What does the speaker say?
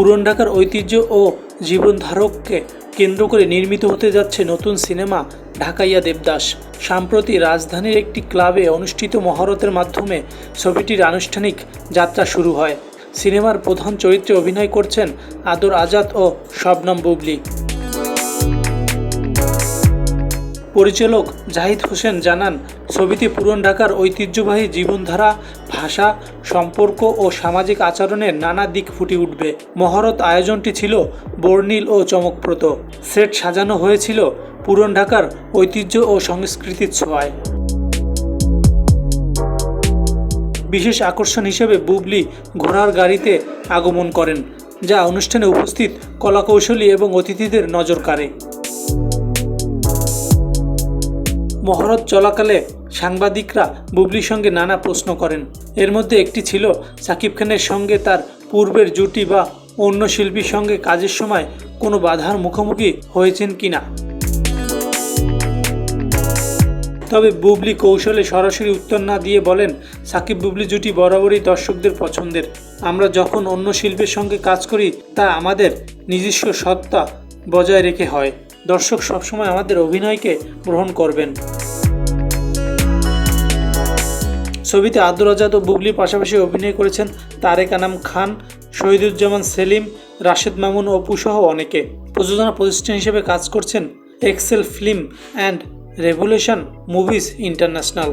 পুরন ঢাকার ঐতিহ্য ও জীবনধারককে কেন্দ্র করে নির্মিত হতে যাচ্ছে নতুন সিনেমা ঢাকাইয়া দেবদাস। সম্প্রতি রাজধানীর একটি ক্লাবে অনুষ্ঠিত মহারতের মাধ্যমে ছবিটির আনুষ্ঠানিক যাত্রা শুরু হয়। সিনেমার প্রধান চরিত্রে অভিনয় করছেন আদর আজাদ ও শবনম বুবলি। পরিচালক জাহিদ হোসেন জানান ছবিতে পুরন ঢাকার ঐতিহ্যবাহী জীবনধারা, ভাষা, সম্পর্ক ও সামাজিক আচরণের নানা দিক ফুটে উঠবে। মহরত আয়োজনটি ছিল বর্ণিল ও চমকপ্রদ। সেট সাজানো হয়েছিল পুরন ঢাকার ঐতিহ্য ও সংস্কৃতির ছোঁয়ায়। বিশেষ আকর্ষণ হিসেবে বুবলি ঘোড়ার গাড়িতে আগমন করেন, যা অনুষ্ঠানে উপস্থিত কলাকৌশলী এবং অতিথিদের নজর কাড়ে। মহরত চলাকালে সাংবাদিকরা বুবলির সঙ্গে নানা প্রশ্ন করেন। এর মধ্যে একটি ছিল, সাকিব খানের সঙ্গে তার পূর্বের জুটি বা অন্য শিল্পীর সঙ্গে কাজের সময় কোনো বাধার মুখোমুখি হয়েছেন কিনা তবে বুবলি কৌশলে সরাসরি উত্তর না দিয়ে বলেন, সাকিব বুবলি জুটি বরাবরই দর্শকদের পছন্দের। আমরা যখন অন্য শিল্পের সঙ্গে কাজ করি, তা আমাদের নিজস্ব সত্তা বজায় রেখে হয়। দর্শক সবসময় আমাদের অভিনয়কে গ্রহণ করবেন। ছবিতে আব্দুল আজাদ ও বুবলির পাশাপাশি অভিনয় করেছেন তারেক আনাম খান, শহীদুজ্জামান সেলিম, রাশেদ মামুন, অপু সহ অনেকে। প্রযোজনা প্রতিষ্ঠান হিসেবে কাজ করছেন Excel film and revolution movies international.